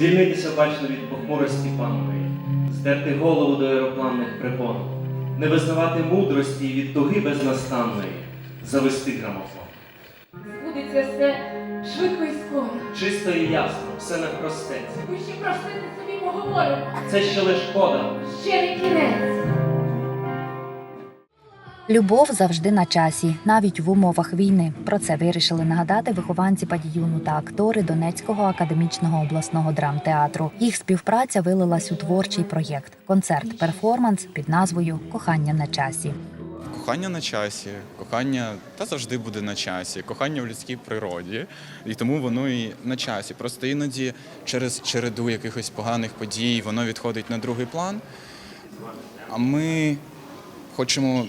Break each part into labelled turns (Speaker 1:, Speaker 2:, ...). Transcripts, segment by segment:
Speaker 1: Звільнитися бачно від похмурості панової, здерти голову до аеропланних препон, не визнавати мудрості і від туги безнастанної, завести грамофон.
Speaker 2: Збудеться все швидко і скоро.
Speaker 1: Чисто і ясно, все не простеться.
Speaker 2: Ми ще простити собі поговоримо.
Speaker 1: Це ще лиш кода.
Speaker 2: Ще не кінець.
Speaker 3: Любов завжди на часі, навіть в умовах війни. Про це вирішили нагадати вихованці падіюну та актори Донецького академічного обласного драмтеатру. Їх співпраця вилилась у творчий проєкт концерт-перформанс під назвою Кохання на часі.
Speaker 4: Кохання на часі, кохання та завжди буде на часі, кохання в людській природі, і тому воно і на часі. Просто іноді через череду якихось поганих подій воно відходить на другий план. А ми хочемо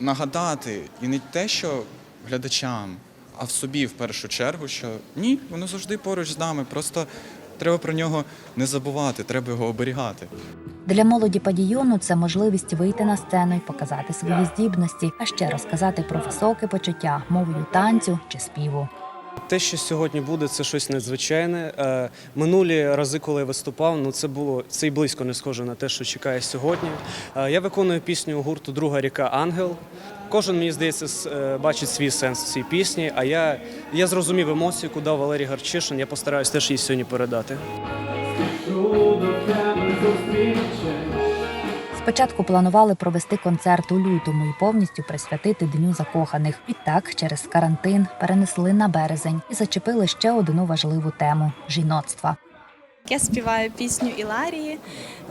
Speaker 4: нагадати і не те, що глядачам, а в собі в першу чергу, що ні, воно завжди поруч з нами. Просто треба про нього не забувати, треба його оберігати.
Speaker 3: Для молоді падійону це можливість вийти на сцену і показати свої здібності, а ще розказати про високе почуття мовою танцю чи співу.
Speaker 5: Те, що сьогодні буде, це щось надзвичайне. Е, Минулі рази, коли я виступав, ну це було це й близько не схоже на те, що чекає сьогодні. Е, Я виконую пісню гурту Друга ріка Ангел. Кожен, мені здається, е, бачить свій сенс в цій пісні. А я, я зрозумів емоцію, куди Валерій Гарчишин. Я постараюсь теж її сьогодні передати.
Speaker 3: Спочатку планували провести концерт у лютому і повністю присвятити Дню закоханих. Відтак, через карантин перенесли на березень і зачепили ще одну важливу тему жіноцтва.
Speaker 6: Я співаю пісню Іларії,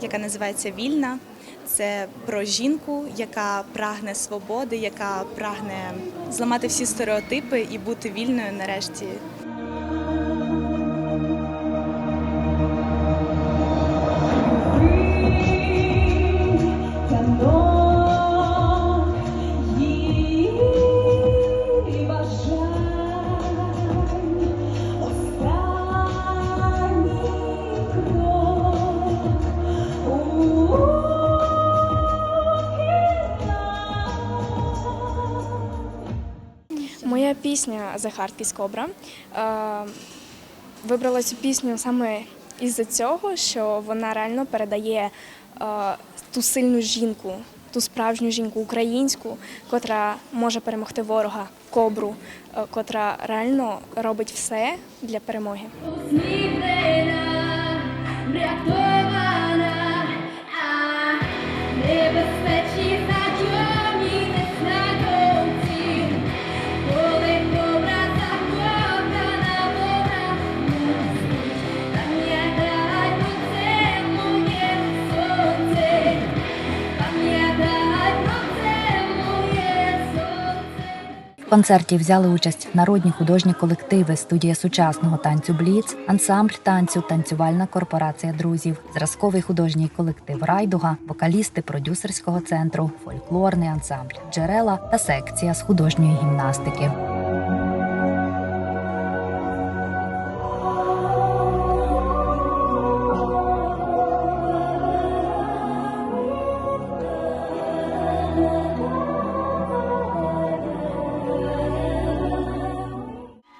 Speaker 6: яка називається Вільна. Це про жінку, яка прагне свободи, яка прагне зламати всі стереотипи і бути вільною нарешті.
Speaker 7: Пісня Захаркіс Кобра. Е, Вибрала цю пісню саме із-за цього, що вона реально передає е, ту сильну жінку, ту справжню жінку українську, котра може перемогти ворога, кобру, е, котра реально робить все для перемоги.
Speaker 3: Концерті взяли участь народні художні колективи, студія сучасного танцю Бліц, ансамбль танцю, танцювальна корпорація друзів, зразковий художній колектив Райдуга, вокалісти продюсерського центру, фольклорний ансамбль Джерела та секція з художньої гімнастики.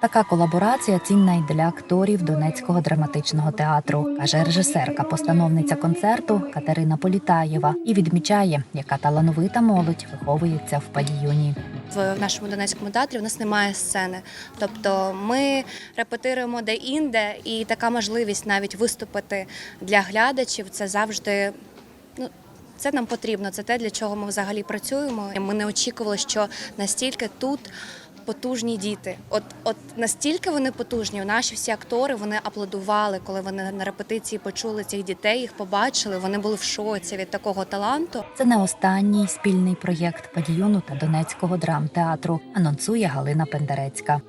Speaker 3: Така колаборація цінна й для акторів Донецького драматичного театру, каже режисерка, постановниця концерту Катерина Політаєва, і відмічає, яка талановита молодь виховується в падіюні.
Speaker 8: в нашому донецькому театрі у нас немає сцени. Тобто ми репетируємо де-інде, і така можливість навіть виступити для глядачів це завжди. Ну, це нам потрібно, це те, для чого ми взагалі працюємо. Ми не очікували, що настільки тут потужні діти. От, от настільки вони потужні. Наші всі актори вони аплодували, коли вони на репетиції почули цих дітей, їх побачили. Вони були в шоці від такого таланту.
Speaker 3: Це не останній спільний проєкт падіюну та Донецького драмтеатру, анонсує Галина Пендерецька.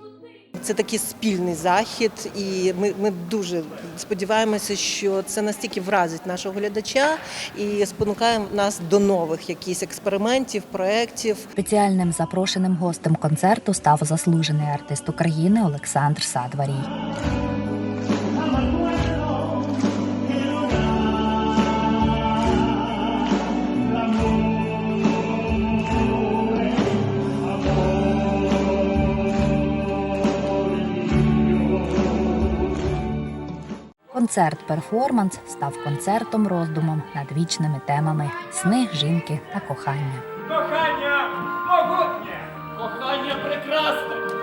Speaker 9: Це такий спільний захід, і ми, ми дуже сподіваємося, що це настільки вразить нашого глядача і спонукає нас до нових якісь експериментів, проєктів.
Speaker 3: Спеціальним запрошеним гостем концерту став заслужений артист України Олександр Садварій. Концерт перформанс став концертом роздумом над вічними темами сни, жінки та кохання.
Speaker 10: Кохання могутнє, кохання прекрасне.